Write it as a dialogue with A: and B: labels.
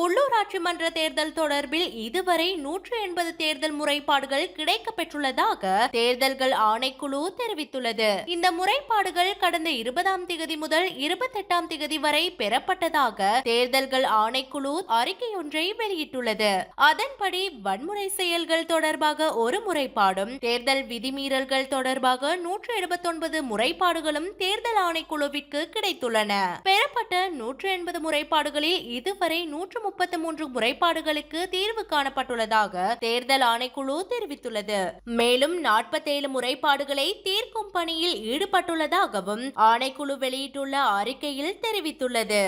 A: உள்ளூராட்சி மன்ற தேர்தல் தொடர்பில் இதுவரை நூற்று எண்பது தேர்தல் முறைப்பாடுகள் கிடைக்கப்பெற்றுள்ளதாக தேர்தல்கள் ஆணைக்குழு தெரிவித்துள்ளது. இந்த முறைப்பாடுகள் கடந்த இருபதாம் திகதி முதல் இருபத்தெட்டாம் திகதி வரை பெறப்பட்டதாக தேர்தல்கள் ஆணைக்குழு அறிக்கையொன்றை வெளியிட்டுள்ளது. அதன்படி வன்முறை செயல்கள் தொடர்பாக ஒரு முறைப்பாடும் தேர்தல் விதிமீறல்கள் தொடர்பாக நூற்று எழுபத்தொன்பது முறைப்பாடுகளும் தேர்தல் ஆணைக்குழுவிற்கு கிடைத்துள்ளன. பெறப்பட்ட நூற்று எண்பது முறைப்பாடுகளில் இதுவரை நூற்று முப்பத்தி மூன்று முறைப்பாடுகளுக்கு தீர்வு காணப்பட்டுள்ளதாக தேர்தல் ஆணைக்குழு தெரிவித்துள்ளது. மேலும் நாற்பத்தேழு முறைப்பாடுகளை தீர்க்கும் பணியில் ஈடுபட்டுள்ளதாகவும் ஆணைக்குழு வெளியிட்டுள்ள அறிக்கையில் தெரிவித்துள்ளது.